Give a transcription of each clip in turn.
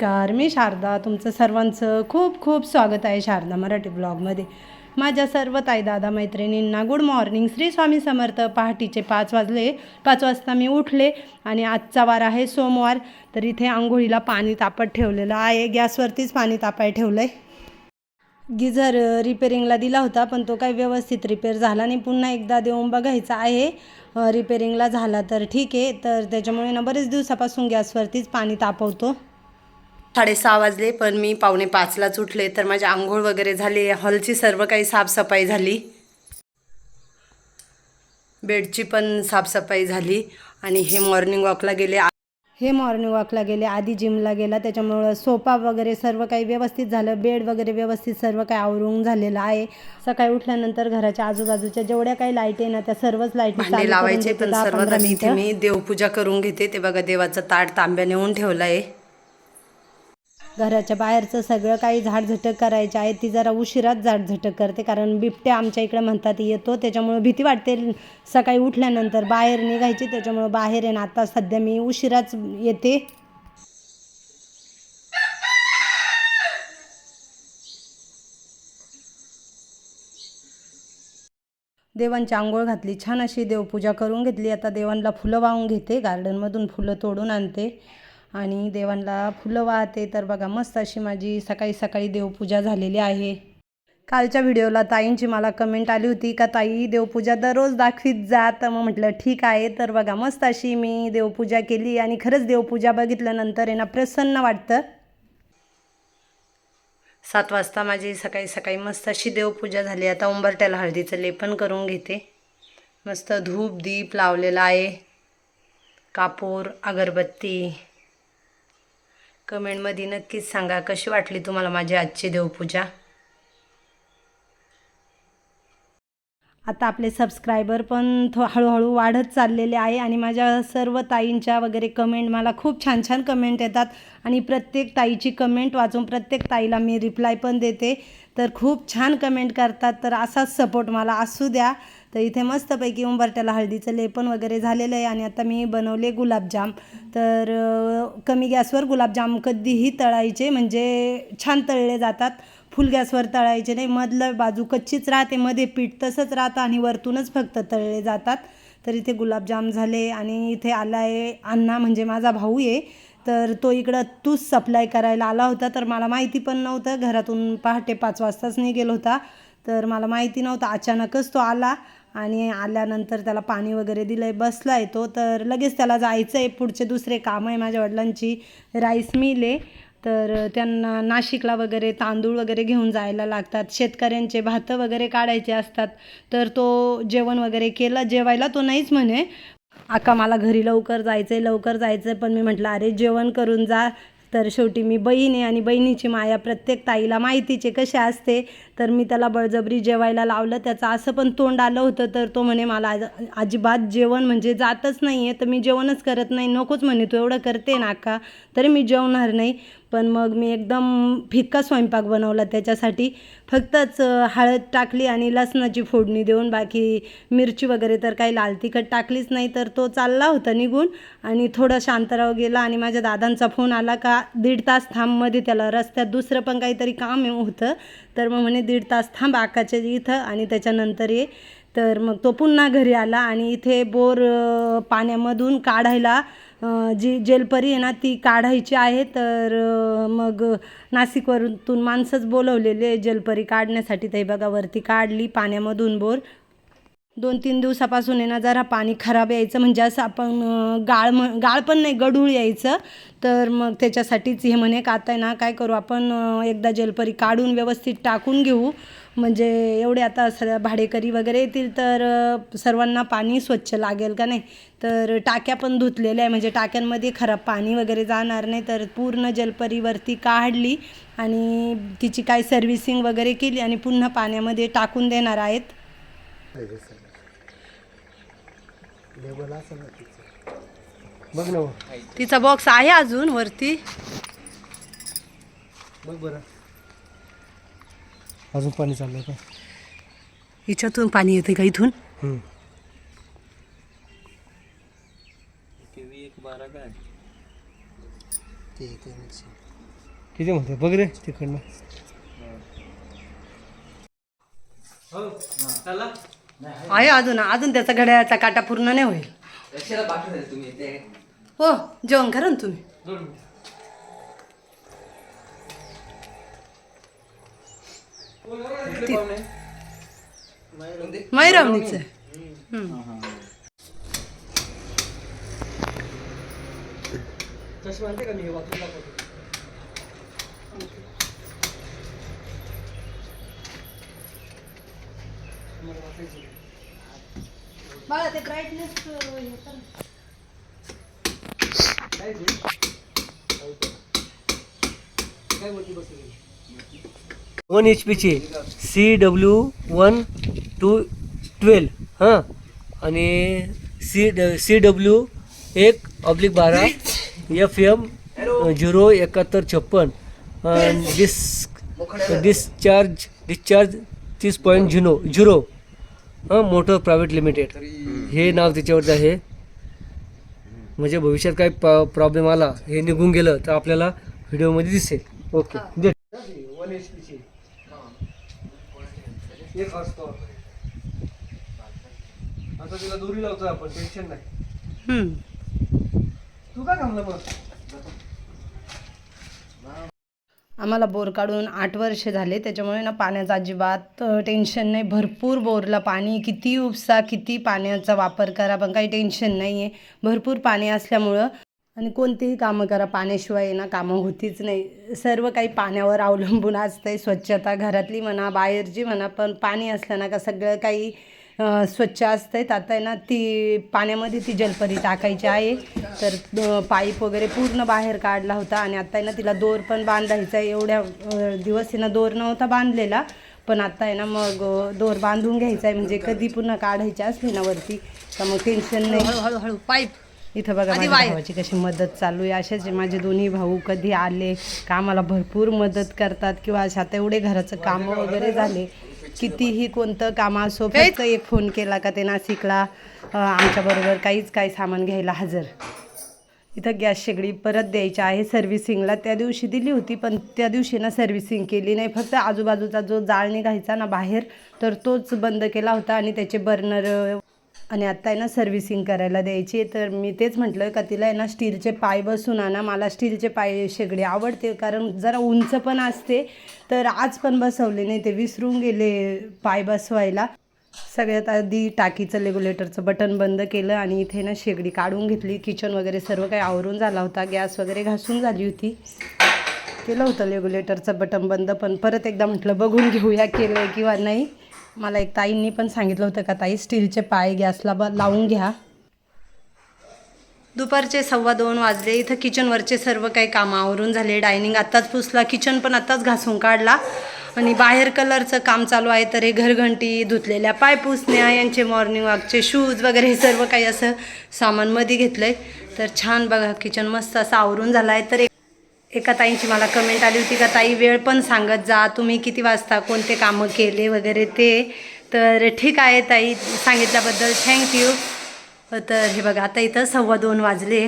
नमस्कार मी शारदा. तुमचं सर्वांचं खूप खूप स्वागत आहे शारदा मराठी ब्लॉगमध्ये. माझ्या सर्व ताई दादा मैत्रिणींना गुड मॉर्निंग. श्री स्वामी समर्थ पहाटेचे पाच वाजले. पाच वाजता मी उठले आणि आजचा वार आहे सोमवार. तर इथे आंघोळीला पाणी तापत ठेवलेलं आहे. गॅसवरतीच पाणी तापाय ठेवलं आहे गिझर रिपेरिंगला दिला होता पण तो काही व्यवस्थित रिपेअर झाला नाही. पुन्हा एकदा देऊन बघायचा आहे. रिपेरिंगला झाला तर ठीक आहे. तर त्याच्यामुळे ना बरेच दिवसापासून गॅसवरतीच पाणी तापवतो. साडेसहा वाजले पण मी पावणे पाचलाच उठले तर माझी आंघोळ वगैरे झाली. हॉलची सर्व काही साफसफाई झाली. बेडची पण साफसफाई झाली. आणि हे मॉर्निंग वॉकला गेले. हे मॉर्निंग वॉकला गेले. आधी जिमला गेला. त्याच्यामुळं सोफा वगैरे सर्व काही व्यवस्थित झालं. बेड वगैरे व्यवस्थित सर्व काही आवरून झालेलं आहे. सकाळी उठल्यानंतर घराच्या आजूबाजूच्या जेवढ्या काही लाइट आहे ना त्या सर्वच लाइट लावायचे पण सर्वात इथे मी देवपूजा करून घेते. ते बघा देवाचं ताट तांब्या नेऊन ठेवलं आहे. घराच्या बाहेरचं सगळं काही झाडझटक करायची आहे ती जरा उशिराच झाडझटक करते. कारण बिबट्या आमच्या इकडे म्हणतात येतो. त्याच्यामुळं भीती वाटते. सकाळी उठल्यानंतर बाहेर निघायची. त्याच्यामुळं बाहेर आहे ना आता सध्या मी उशिराच येते. देवांची आंघोळ घातली. छान अशी देवपूजा करून घेतली. आता देवांना फुलं वाहून घेते. गार्डनमधून फुलं तोडून आणते. आणि देवांना फुलं वाहते. तर बघा मस्त अशी माझी सकाळी सकाळी देवपूजा झालेली आहे. कालच्या व्हिडिओला ताईंची मला कमेंट आली होती का ताई देवपूजा दररोज दाखवीत जा. तर मग म्हटलं ठीक आहे. तर बघा मस्त अशी मी देवपूजा केली आणि खरंच देवपूजा बघितल्यानंतर आहे ना प्रसन्न वाटतं. सात वाजता माझी सकाळी सकाळी मस्त अशी देवपूजा झाली. आता उंबरट्याला हळदीचं लेपन करून घेते. मस्त धूप दीप लावलेला आहे. कापूर अगरबत्ती कमेंटमध्ये नक्कीच सांगा. कशी वाटली तुम्हाला माझी आजची देवपूजा? आता आपले सबस्क्रायबर पण थो हळूहळू वाढत चाललेले आहे आणि माझ्या सर्व ताईंच्या वगैरे कमेंट मला खूप छान छान कमेंट येतात. आणि प्रत्येक ताईची कमेंट वाचून प्रत्येक ताईला मी रिप्लाय पण देते. तर खूप छान कमेंट करतात. तर असाच सपोर्ट मला असू द्या. तर इथे मस्तपैकी उंबरट्याला हळदीचं लेपन वगैरे झालेलं आहे आणि आता मी बनवले गुलाबजाम. तर कमी गॅसवर गुलाबजाम कधीही तळायचे म्हणजे छान तळले जातात. फुल गॅसवर तळायचे नाही. मधलं बाजू कच्चीच राहते. मध्ये पीठ तसंच राहतं आणि वरतूनच फक्त तळले जातात. तर इथे गुलाबजाम झाले आणि इथे आला आहे अण्णा म्हणजे माझा भाऊ आहे. तर तो इकडं तूच सप्लाय करायला आला होता. तर मला माहिती पण नव्हतं. घरातून पहाटे पाच वाजताच निघेल होता. तर मला माहिती नव्हतं. अचानकच तो आला आणि आल्यानंतर त्याला पाणी वगैरे दिलं आहे बसला आहे तो. तर लगेच त्याला जायचं आहे पुढचे दुसरे काम आहे माझ्या वडिलांची. Rice mill. आहे तर त्यांना नाशिकला वगैरे तांदूळ वगैरे घेऊन जायला लागतात. शेतकऱ्यांचे भातं वगैरे काढायचे असतात. तर तो जेवण वगैरे केलं. जेवायला तो नाहीच म्हणे. आका मला घरी लवकर जायचं आहे लवकर जायचं आहे पण मी म्हटलं अरे जेवण करून जा. तर शेवटी मी बहीण आहे आणि बहिणीची माया प्रत्येक ताईला माहितीचे कसे असते तर मी त्याला बळजबरी जेवायला लावलं. त्याचं असं पण तोंड आलं होतं तर तो म्हणे मला आज अजिबात जेवण म्हणजे जातच नाही आहे तर मी जेवणच करत नाही. नकोच म्हणे तू एवढं करते ना का तरी मी जेवणार नाही. पण मग मी एकदम फिक्का स्वयंपाक बनवला त्याच्यासाठी. फक्तच हळद टाकली आणि लसणाची फोडणी देऊन बाकी मिरची वगैरे तर काही लाल तिखट टाकलीच नाही तर तो चालला होता निघून आणि थोडं शांतराव गेला आणि माझ्या दादांचा फोन आला का दीड तास थांबमध्ये त्याला रस्त्यात दुसरं पण काहीतरी काम होतं. तर मग म्हणे दीड तास थांब आकाच्या इथं आणि त्याच्यानंतर ये. तर मग तो पुन्हा घरी आला आणि इथे बोर पाण्यामधून काढायला जी जेलपरी आहे ना ती काढायची आहे. तर मग नाशिकवरून माणसंच बोलवलेले जेलपरी काढण्यासाठी. ते बघा वरती काढली पाण्यामधून बोर. दोन तीन दिवसापासून आहे ना जरा पाणी खराब यायचं. म्हणजे असं आपण गाळ म गाळ पण नाही गडूळ यायचं. तर मग त्याच्यासाठीच हे म्हणे का आता आहे ना काय करू आपण एकदा जलपरी काढून व्यवस्थित टाकून घेऊ. म्हणजे एवढे आता स भाडेकरी वगैरे येतील तर सर्वांना पाणी स्वच्छ लागेल का नाही? तर टाक्या पण धुतलेल्या आहे. म्हणजे टाक्यांमध्ये खराब पाणी वगैरे जाणार नाही. तर पूर्ण जलपरीवरती काढली आणि तिची काय सर्व्हिसिंग वगैरे केली आणि पुन्हा पाण्यामध्ये टाकून देणार आहेत. लेबल ना तिचं बघ ना. हो. तिचा बॉक्स आहे अजून वरती. बघ बरं. अजून पाणी चाललंय का? हिच्यातून पाणी येते का इथून? हम्म. ते किती म्हणते बघ रे तिकडनं. आहे अजून अजून त्याचा घड्याळाचा काटा पूर्ण नाही होईल. हो जेवण करा ना तुम्ही. माहिरावणीचं ते ब्राईटनेस वन एच पीची C W one two twelve हां. आणि सी सी डब्ल्यू एक ऑब्लिक बारा एफ एम झिरो एकाहत्तर छप्पन डिस डिस्चार्ज डिस्चार्ज तीस पॉईंट झिनो झिरो हां मोटर प्रायव्हेट लिमिटेड हे नाव त्याच्यावरचं आहे. म्हणजे भविष्यात काही प्रॉब्लेम आला हे निघून गेलं तर आपल्याला व्हिडिओमध्ये दिसेल. ओके. दे. वन एच पीची एक असतो आता तिला दोरी लावतो आपण टेन्शन नाही. तू काय थांबला मग आम्हाला बोर काढून आठ वर्ष झाले. त्याच्यामुळे ना पाण्याचं अजिबात टेन्शन नाही. भरपूर बोरला पाणी किती उपसा किती पाण्याचा वापर करा पण काही टेन्शन नाही आहे भरपूर पाणी असल्यामुळं आणि कोणतीही कामं करा पाण्याशिवाय ना कामं होतीच नाही. सर्व काही पाण्यावर अवलंबून असतं आहे स्वच्छता घरातली म्हणा बाहेरची म्हणा पण पाणी असलं ना का सगळं काही स्वच्छ असतं आहे. आता आहे ना ती पाण्यामध्ये ती जलपरी टाकायची आहे. तर पाईप वगैरे पूर्ण बाहेर काढला होता आणि आता आहे ना तिला दोर पण बांधायचा आहे. एवढ्या दिवस आहे ना दोर नव्हता बांधलेला. पण आता आहे ना मग दोर बांधून घ्यायचा आहे. म्हणजे कधी पुन्हा काढायची असली ना वरती तर मग टेन्शन नाही. हळूहळू पाईप. इथं बघा माझ्या भावाची कशी मदत चालू आहे. असेच माझे दोन्ही भाऊ कधी आले का आम्हाला भरपूर मदत करतात किंवा अशा आता एवढे घराचं कामं वगैरे झाले. कितीही कोणतं काम असो फक्त एक फोन केला का ते नाशिकला आमच्याबरोबर काहीच काही सामान घ्यायला हजर. इथं गॅस शेगडी परत द्यायची आहे सर्व्हिसिंगला त्या दिवशी दिली होती पण त्या दिवशी ना सर्व्हिसिंग केली नाही. फक्त आजूबाजूचा जो जाळ निघायचा ना बाहेर तर तोच बंद केला होता आणि त्याचे बर्नर आणि आत्ता आहे ना सर्व्हिसिंग करायला द्यायची तर मी तेच म्हटलं का तिला आहे ना स्टीलचे पाय बसून आणा. मला स्टीलचे पाय शेगडी आवडते. कारण जरा उंच पण असते. तर आज पण बसवले नाही ते. विसरून गेले पाय बसवायला. सगळ्यात आधी टाकीचं रेग्युलेटरचं बटन बंद केलं आणि इथे ना शेगडी काढून घेतली. किचन वगैरे सर्व काही आवरून झाला होता. गॅस वगैरे घासून झाली होती. केलं होतं रेग्युलेटरचं बटन बंद. पण परत एकदा म्हटलं बघून घेऊया केलं किंवा नाही. मला एक ताईंनी पण सांगितलं होतं का ताई स्टीलचे पाय गॅसला ब लावून घ्या. दुपारचे सव्वा दोन वाजले. इथं किचनवरचे सर्व काही कामं आवरून झाले. डायनिंग आत्ताच पुसला किचन पण आत्ताच घासून काढला. आणि बाहेर कलरचं काम चालू आहे तर हे घरघंटी धुतलेल्या पाय पुसण्या यांचे मॉर्निंग वॉकचे शूज वगैरे हे सर्व काही असं सामानमध्ये घेतलं आहे तर छान बघा किचन मस्त असं आवरून झालं आहे. तर एका ताईंची मला कमेंट आली होती का ताई वेळ पण सांगत जा. तुम्ही किती वाजता कोणते कामं केले वगैरे ते. तर ठीक आहे ताई सांगितल्याबद्दल थँक्यू तर हे बघा आता इथं सव्वा दोन वाजले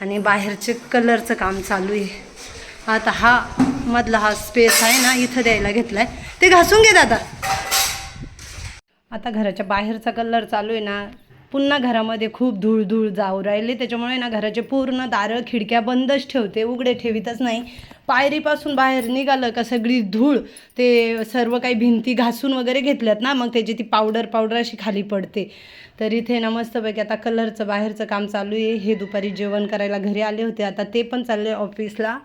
आणि बाहेरचे कलरचं काम चालू आहे. आता हा मधला हा स्पेस आहे ना इथं द्यायला घेतला आहे ते घासून घे दादा. आता घराच्या बाहेरचा कलर चालू आहे ना पुन्हा घरामध्ये खूप धूळ धूळ जाऊ राहिले. त्याच्यामुळे ना घराचे पूर्ण दारं खिडक्या बंदच ठेवते उघडे ठेवीतच नाही. पायरीपासून बाहेर निघालं का सगळी धूळ ते सर्व काही भिंती घासून वगैरे घेतल्यात ना मग त्याची ती पावडर पावडर अशी खाली पडते. तर इथे ना मस्तपैकी आता कलरचं बाहेरचं काम चालू आहे. हे दुपारी जेवण करायला घरी आले होते. आता ते पण चालले ऑफिसला.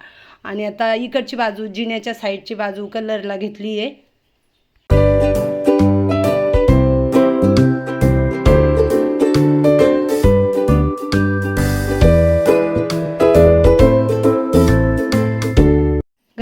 आणि आता इकडची बाजू जिन्याच्या साईडची बाजू कलरला घेतली आहे.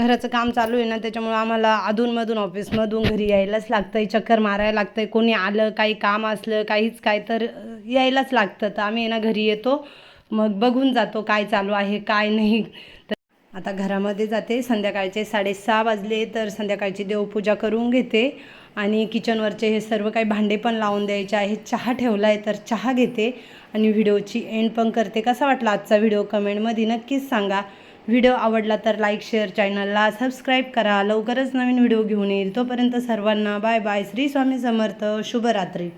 घराचं काम चालू आहे ना त्याच्यामुळं आम्हाला अधूनमधून ऑफिसमधून घरी यायलाच लागतं आहे चक्कर मारायला लागतं आहे कोणी आलं काही काम असलं काहीच काय तर यायलाच लागतं. तर आम्ही आहे ना घरी येतो मग बघून जातो काय चालू आहे काय नाही. तर आता घरामध्ये जाते. संध्याकाळचे साडेसहा वाजले तर संध्याकाळची देवपूजा करून घेते. आणि किचनवरचे हे सर्व काही भांडे पण लावून द्यायचे आहे चहा ठेवला आहे तर चहा घेते. आणि व्हिडिओची एंड पण करते. कसा वाटला आजचा व्हिडिओ? कमेंटमध्ये नक्कीच सांगा. व्हिडिओ आवडला तर लाईक शेअर चॅनलला सबस्क्राईब करा. लवकरच नवीन व्हिडिओ घेऊन येईल. तोपर्यंत सर्वांना बाय बाय. श्री स्वामी समर्थ. शुभरात्री.